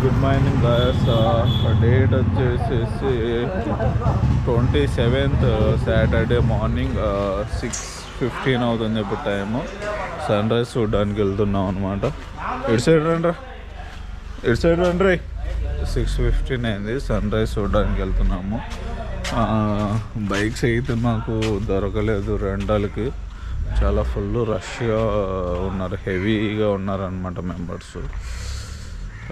Good morning guys date వచ్చేసేసి twenty seventh Saturday morning six fifteen అవుతుంది ఇప్పుడు time sun rise చూడడానికి వెళ్తున్నాం అనమాట ఇటు సైడ్ రండి ఇటు సైడ్ రండి సిక్స్ ఫిఫ్టీన్ అయింది. సన్ రైజ్ చూడడానికి వెళ్తున్నాము. బైక్స్ అయితే మాకు దొరకలేదు రెండలకి చాలా ఫుల్ రష్గా ఉన్నారు. హెవీగా ఉన్నారనమాట మెంబర్స్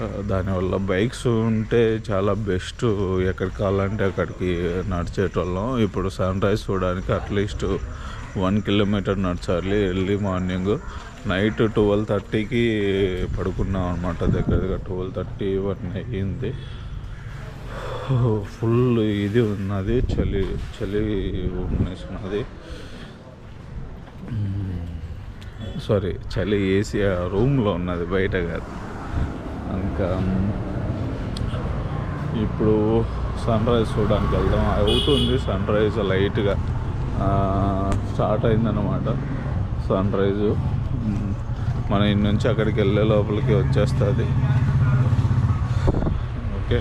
దానివల్ల బైక్స్ ఉంటే చాలా బెస్ట్. ఎక్కడికి కావాలంటే అక్కడికి నడిచేటోళ్ళం. ఇప్పుడు సన్ రైజ్ చూడడానికి అట్లీస్ట్ వన్ కిలోమీటర్ నడిచాలి ఎర్లీ మార్నింగ్. నైట్ ట్వెల్వ్ థర్టీకి పడుకున్నాం అనమాట దగ్గర దగ్గర ట్వెల్వ్ థర్టీ వన్ అయ్యింది. ఫుల్ ఇది ఉన్నది. చలి చలి ఉన్నది. సారీ చలి ఏసీ ఆ రూమ్లో ఉన్నది బయట కాదు. ఇంకా ఇప్పుడు సన్ రైజ్ చూడడానికి వెళ్దాం. అవుతుంది సన్ రైజ్ లైట్గా స్టార్ట్ అయిందనమాట సన్ రైజు మన ఇన్నుంచి అక్కడికి వెళ్ళే లోపలికి వచ్చేస్తుంది. ఓకే.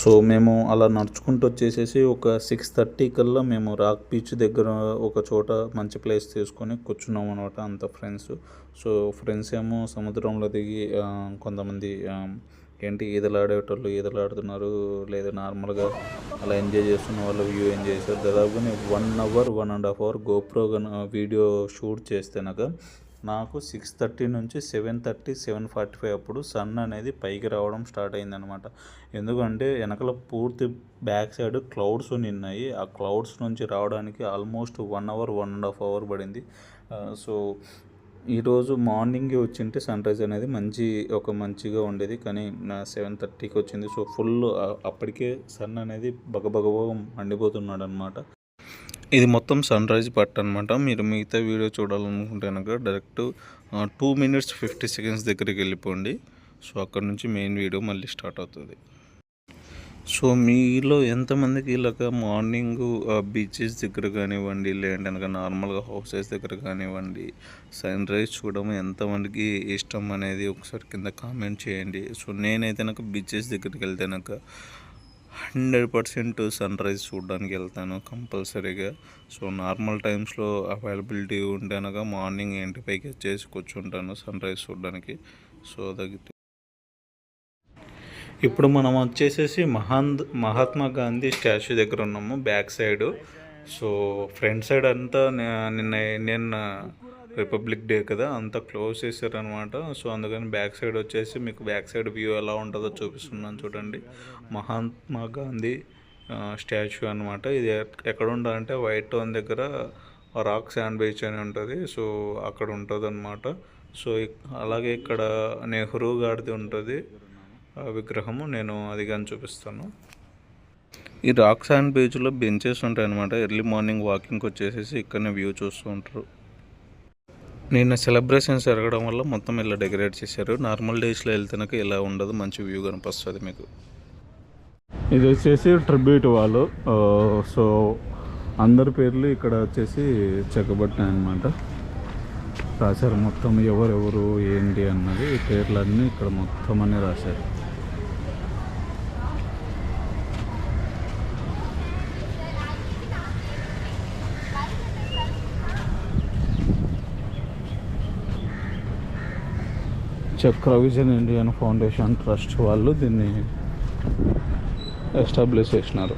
సో మేము అలా నడుచుకుంటూ వచ్చేసేసి ఒక సిక్స్ థర్టీ కల్లా మేము రాక్ బీచ్ దగ్గర ఒక చోట మంచి ప్లేస్ తీసుకొని కూర్చున్నాం అనమాట అంత ఫ్రెండ్స్ సో ఫ్రెండ్స్ ఏమో సముద్రంలో దిగి కొంతమంది ఆ, ఏంటి ఈదలాడేటోళ్ళు ఈదలాడుతున్నారు లేదా నార్మల్గా అలా ఎంజాయ్ చేస్తున్న వాళ్ళు వ్యూ ఎంజాయ్ చేశారు. దాదాపుగా one hour one and half hour GoPro video shoot చేస్తేనక నాకు నాకు సిక్స్ థర్టీ నుంచి seven thirty seven forty five అప్పుడు సన్ అనేది పైకి రావడం స్టార్ట్ అయిందనమాట ఎందుకంటే వెనకల పూర్తి బ్యాక్ సైడ్ క్లౌడ్స్ ఉన్నాయి ఆ క్లౌడ్స్ నుంచి రావడానికి almost one hour one and half hour పడింది. సో ఈరోజు మార్నింగ్ వచ్చింటే సన్ రైజ్ అనేది మంచి ఒక మంచిగా ఉండేది. కానీ నా సెవెన్ థర్టీకి వచ్చింది. సో ఫుల్ అప్పటికే సన్ అనేది బగబగబ మండిపోతున్నాడు అనమాట ఇది మొత్తం సన్ రైజ్ పట్ అనమాట మీరు మిగతా వీడియో చూడాలనుకుంటే కనుక direct two minutes fifty seconds దగ్గరికి వెళ్ళిపోండి. సో అక్కడ నుంచి మెయిన్ వీడియో మళ్ళీ స్టార్ట్ అవుతుంది. సో మీలో ఎంతమందికి ఇలాగ మార్నింగ్ బీచెస్ దగ్గర కానివ్వండి లేదంటే కనుక నార్మల్గా హౌసెస్ దగ్గర కానివ్వండి సన్ రైజ్ చూడడం ఎంతమందికి ఇష్టం అనేది ఒకసారి కింద కామెంట్ చేయండి. సో నేనైతే నాకు బీచెస్ దగ్గరికి వెళ్తే నాకు హండ్రెడ్ పర్సెంట్ సన్ రైజ్ చూడడానికి వెళ్తాను కంపల్సరీగా. సో నార్మల్ టైమ్స్లో అవైలబిలిటీ ఉంటే అనగా మార్నింగ్ ఇంటి పైకి వచ్చేసి కూర్చుంటాను సన్ రైజ్ చూడడానికి. సో దగ్గర ఇప్పుడు మనం వచ్చేసేసి మహాంద్ మహాత్మా గాంధీ స్టాచ్యూ దగ్గర ఉన్నాము back side. So front side అంతా నిన్న నిన్న రిపబ్లిక్ డే కదా అంతా క్లోజ్ చేశారనమాట సో అందుకని బ్యాక్ సైడ్ వచ్చేసి మీకు బ్యాక్ సైడ్ వ్యూ ఎలా ఉంటుందో చూపిస్తున్నాను చూడండి. మహాత్మా గాంధీ స్టాచ్యూ అనమాట ఇది ఎక్కడ ఉండాలంటే వైట్ టౌన్ దగ్గర రాక్ శాండ్ బీచ్ అని ఉంటుంది. సో అక్కడ ఉంటుంది అనమాట సో అలాగే ఇక్కడ నెహ్రూ గారిది ఉంటుంది. ఆ విగ్రహము నేను అది కానీ చూపిస్తాను. ఈ రాక్ శాండ్ బీచ్లో బెంచెస్ ఉంటాయి అనమాట ఎర్లీ మార్నింగ్ వాకింగ్కి వచ్చేసేసి ఇక్కడనే వ్యూ చూస్తూ ఉంటారు. నిన్న సెలబ్రేషన్స్ జరగడం వల్ల మొత్తం ఇలా డెకరేట్ చేశారు. నార్మల్ డేస్లో వెళ్తేనక ఇలా ఉండదు. మంచి వ్యూ కనిపిస్తుంది మీకు. ఇది వచ్చేసి ట్రిబ్యూట్ వాళ్ళు సో అందరి పేర్లు ఇక్కడ వచ్చేసి చెక్కబట్టినాయనమాట రాశారు మొత్తం ఎవరెవరు ఏంటి అన్నది పేర్లన్నీ ఇక్కడ మొత్తం అన్నీ రాశారు. Chakra vision Indian foundation trust వాళ్ళు దీన్ని ఎస్టాబ్లిష్ చేసినారు.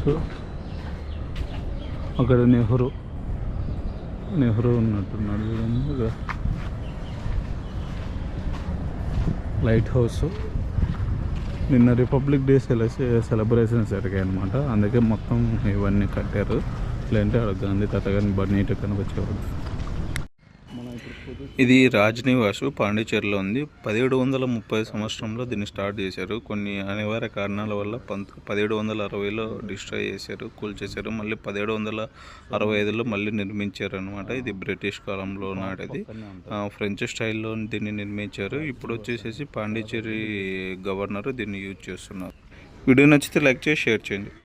సో అక్కడ నెహ్రూ నెహ్రూ ఉన్నట్టున్నాడు చూడండి. Lighthouse. నిన్న రిపబ్లిక్ డే సెల సెలబ్రేషన్స్ జరిగాయి అనమాట అందుకే మొత్తం ఇవన్నీ కట్టారు. లేదంటే అక్కడ గాంధీ తాత కానీ బన్నీట కనిపించేవాడు మనం ఇది రాజ్నివాసు పాండిచేరిలో ఉంది. పదిహేడు వందల ముప్పై సంవత్సరంలో దీన్ని స్టార్ట్ చేశారు. కొన్ని అనివార్య కారణాల వల్ల పంత పదిహేడు వందల అరవైలో డిస్ట్రాయ్ చేశారు కూల్చేశారు. మళ్ళీ పదిహేడు వందల అరవై ఐదులో మళ్ళీ నిర్మించారు అనమాట ఇది బ్రిటిష్ కాలంలో నాటిది. ఫ్రెంచ్ స్టైల్లో దీన్ని నిర్మించారు. ఇప్పుడు వచ్చేసేసి పాండిచేరి గవర్నర్ దీన్ని యూజ్ చేస్తున్నారు. వీడియో నచ్చితే లైక్ చేసి షేర్ చేయండి.